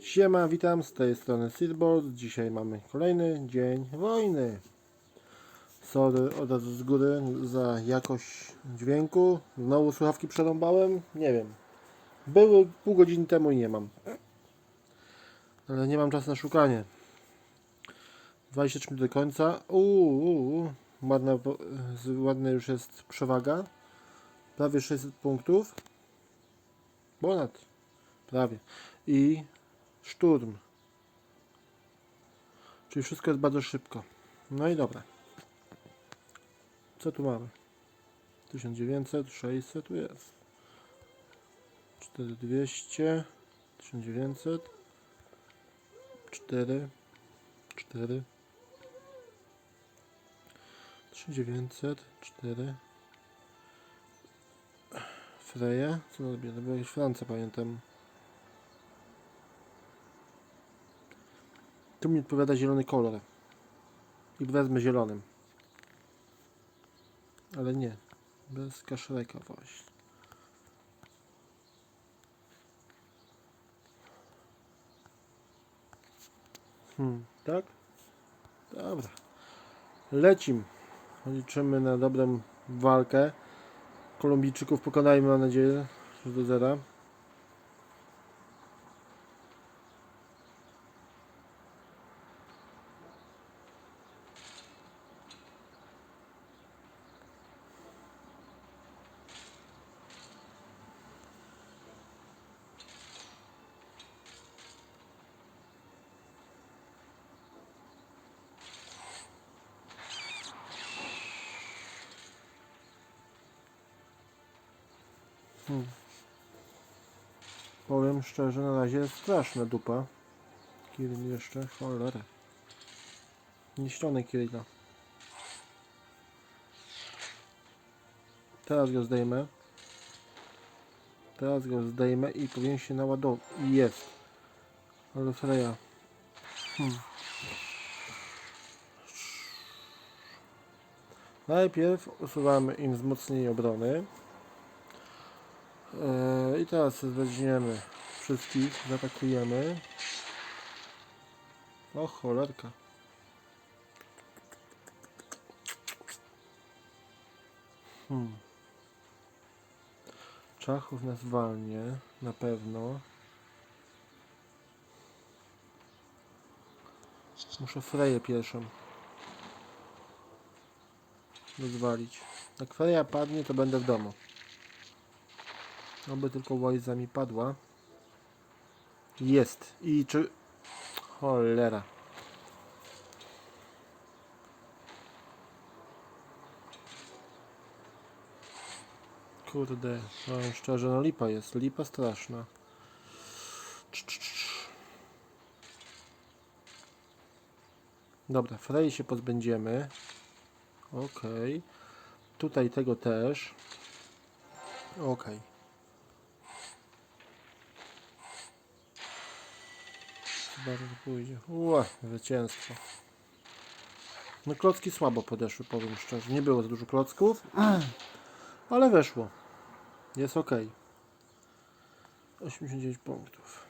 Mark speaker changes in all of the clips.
Speaker 1: Siema, witam z tej strony Seedboard. Dzisiaj mamy kolejny dzień wojny. Sorry od razu z góry za jakość dźwięku. Znowu słuchawki przerąbałem? Nie wiem. Były pół godziny temu i nie mam. Ale nie mam czasu na szukanie. 23 minut do końca. Uuu, uu, ładna, ładna już jest przewaga. Prawie 600 punktów. Ponad. Prawie. I szturm. Czyli wszystko jest bardzo szybko. No i dobra. Co tu mamy? 1900, 600 tu jest. 4200, 1900, 4, 4, 3900, 4. Freya? Co robię? Jakieś Francja, pamiętam. Tu mi odpowiada zielony kolor. I wezmę zielonym. Ale nie. Bez kaszreka właśnie. Hmm, tak? Dobra. Lecim. Liczymy na dobrą walkę. Kolumbijczyków pokonajmy, mam nadzieję, do zera. Powiem szczerze, na razie jest straszna dupa. Kirill jeszcze, cholera. Niszczony Kirilla. Teraz go zdejmę. Teraz go zdejmę i powinien się naładować. I jest. Ale Freya. Hmm. Najpierw usuwamy im wzmocnienie obrony. Eee, I teraz weźmiemy wszystkich, zaatakujemy. O cholerka. Hmm. Czachów nas walnie, na pewno. Muszę Freję pierwszą rozwalić. Jak Freja padnie, to będę w domu. Oby tylko Wojza mi padła. Jest. I czy... Cholera. Kurde, powiem szczerze, no lipa jest. Lipa straszna. Dobra, Frey się pozbędziemy. Okej. Tutaj tego też. Okej. Bardzo pójdzie. Zwycięstwo. No klocki słabo podeszły, powiem szczerze. Nie było za dużo klocków, ale weszło. Jest ok. 89 punktów.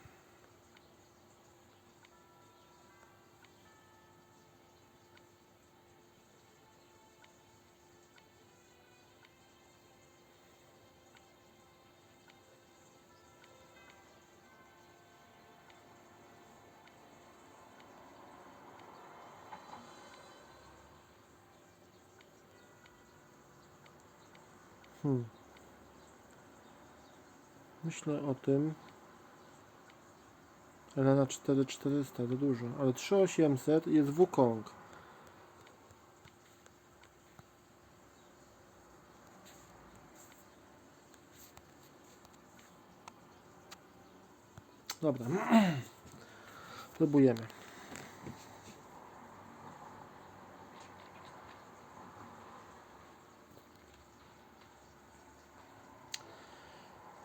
Speaker 1: Hmm. Myślę o tym. Ale na 4400 to dużo. Ale 3800 jest Wukong. Dobra. Próbujemy.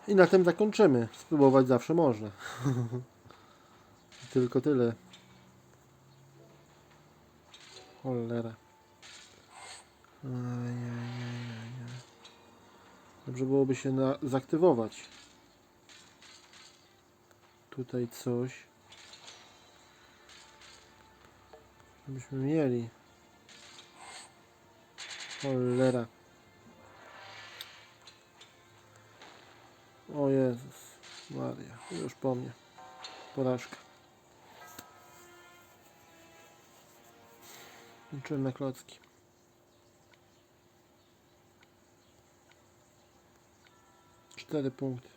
Speaker 1: I na tym zakończymy. Spróbować zawsze można. Tylko tyle. Cholera. Dobrze byłoby się na, zaktywować. Tutaj coś. Byśmy mieli. Cholera. O Jezus. Maria. Już po mnie. Porażka. Na klocki. Cztery punkty.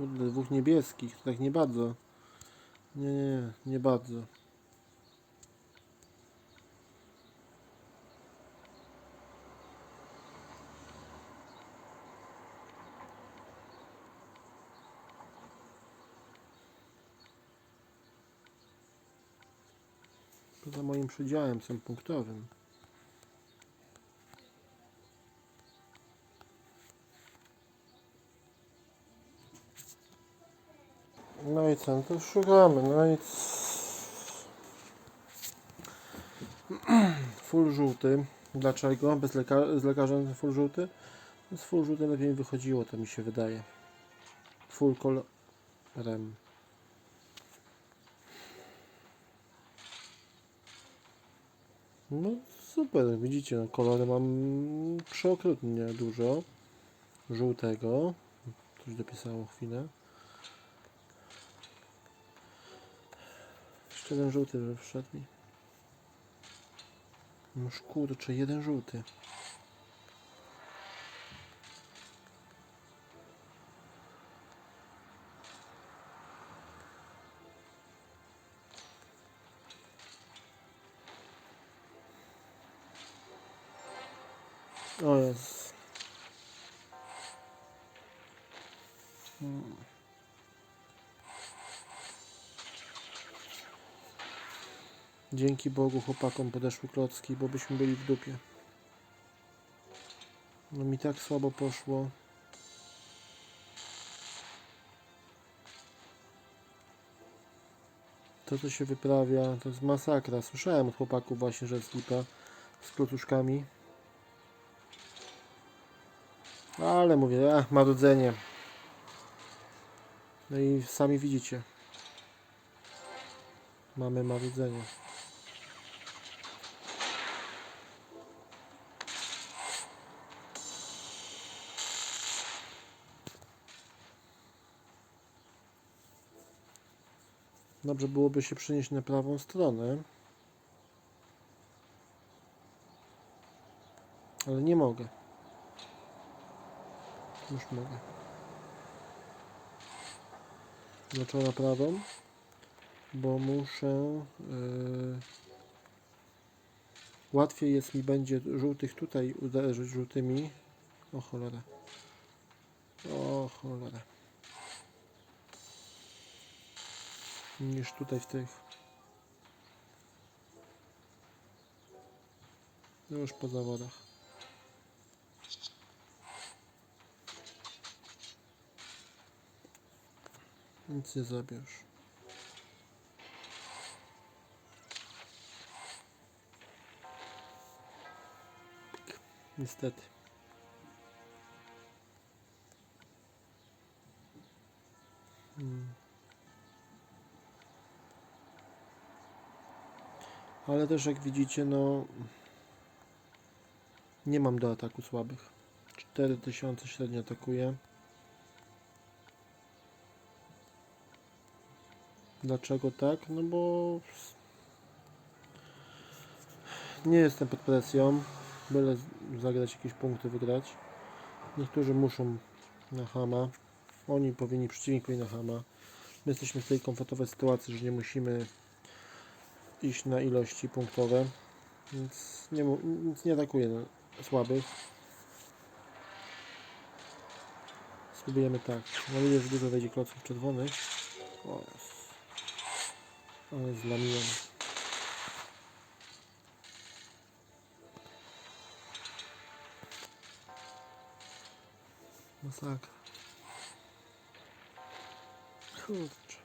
Speaker 1: Kurde, dwóch niebieskich, to tak nie bardzo. Nie, nie, nie, nie bardzo. Poza moim przedziałem są punktowym. I co, to szukamy, no i Full żółty. Dlaczego? Bez leka z lekarzem full żółty? Z full żółty lepiej mi wychodziło, to mi się wydaje. Full kolorem. No super, widzicie, no, kolory mam przeokrutnie dużo. Żółtego. Coś dopisało chwilę. Jeszcze jeden żółty by wszedł mi. No kurczę, jeden żółty. O Dzięki Bogu chłopakom podeszły klocki, bo byśmy byli w dupie. No mi tak słabo poszło. To co się wyprawia, to jest masakra. Słyszałem od chłopaków właśnie, że jest lipa z klocuszkami. Ale mówię, a marudzenie. No i sami widzicie. Mamy marudzenie. Dobrze byłoby się przenieść na prawą stronę. Ale nie mogę. Już mogę. Dlaczego na prawą? Bo muszę... Yy, łatwiej jest mi będzie żółtych tutaj uderzyć żółtymi. O cholera. O cholera. Niż tutaj w tych. Już po zawodach. Nic nie już. Niestety. Hmm. Ale też jak widzicie, no nie mam do ataku słabych. 4000 średnio atakuje. Dlaczego tak? No bo nie jestem pod presją. Byle zagrać jakieś punkty, wygrać. Niektórzy muszą na Hama. Oni powinni, przeciwnik powinien na Hama. My jesteśmy w tej komfortowej sytuacji, że nie musimy iść na ilości punktowe. Więc nie, nic nie atakuje na słabych. Spróbujemy tak. Nadzieję, że dużo wejdzie klocków czerwonych. O. Ale zlamiłem. Masakra. Kurczę.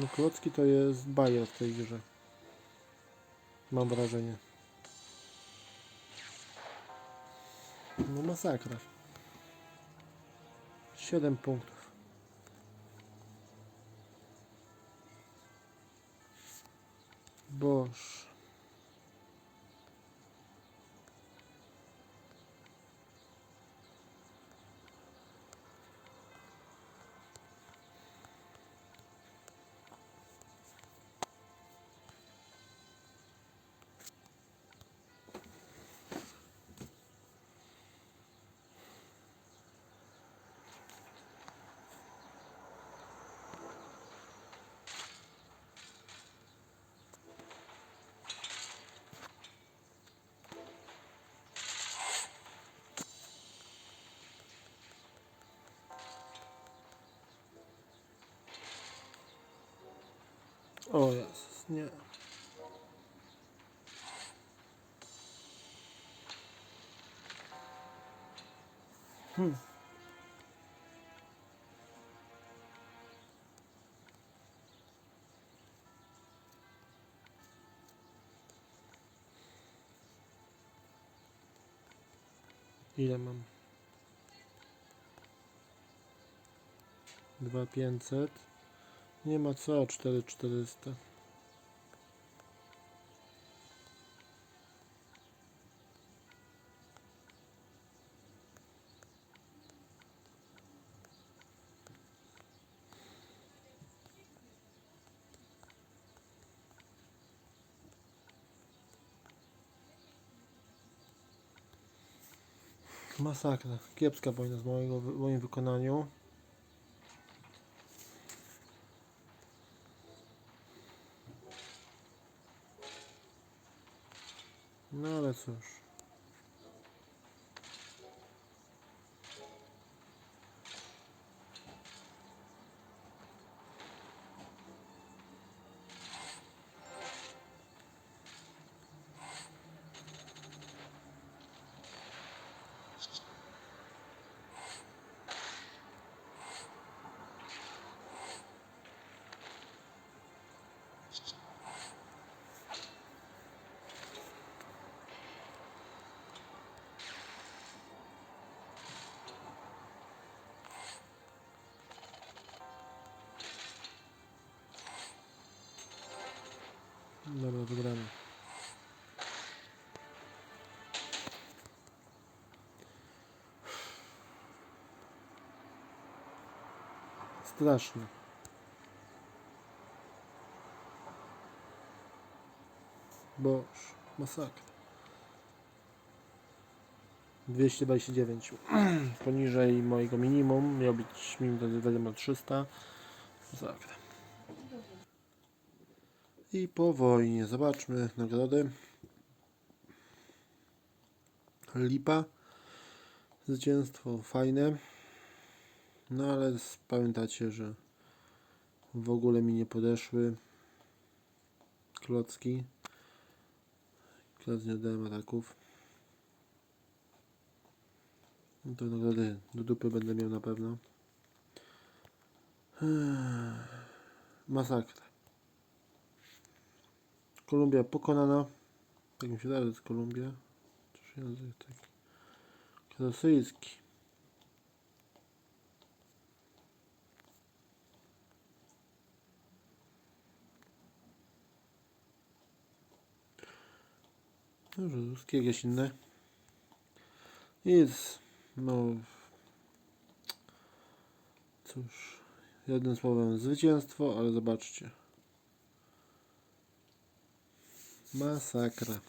Speaker 1: No Klocki to jest bajer w tej grze. Mam wrażenie. No masakra. 7 punktów. Boż. O Jezus, nie. Hmm. Ile mam? Dwa pięćset. Nie ma co, 4400. Masakra. Kiepska wojna z mojego, w moim wykonaniu. No Dobra, wygramy. Straszne. Boż, masakra. 229. Poniżej mojego minimum. Miał być minimum wiadomo 300. Masakra. I po wojnie. Zobaczmy nagrody. Lipa. Zwycięstwo fajne. No ale pamiętacie, że w ogóle mi nie podeszły klocki. Kloc nie oddałem ataków. No to nagrody do dupy będę miał na pewno. Masakra. Kolumbia pokonana. Tak mi się daje, jest Kolumbia. Czyż język taki. Rosyjski. Dobrze, ruskie jakieś inne. Nic. No. Cóż. Jednym słowem zwycięstwo, ale zobaczcie. Masakra.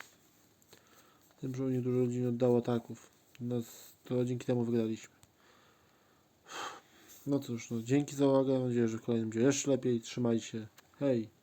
Speaker 1: Tym, że nie dużo ludzi nie oddało ataków. No, to dzięki temu wygraliśmy. No cóż, no, dzięki za uwagę. Mam nadzieję, że w kolejnym będzie jeszcze lepiej. Trzymajcie się. Hej.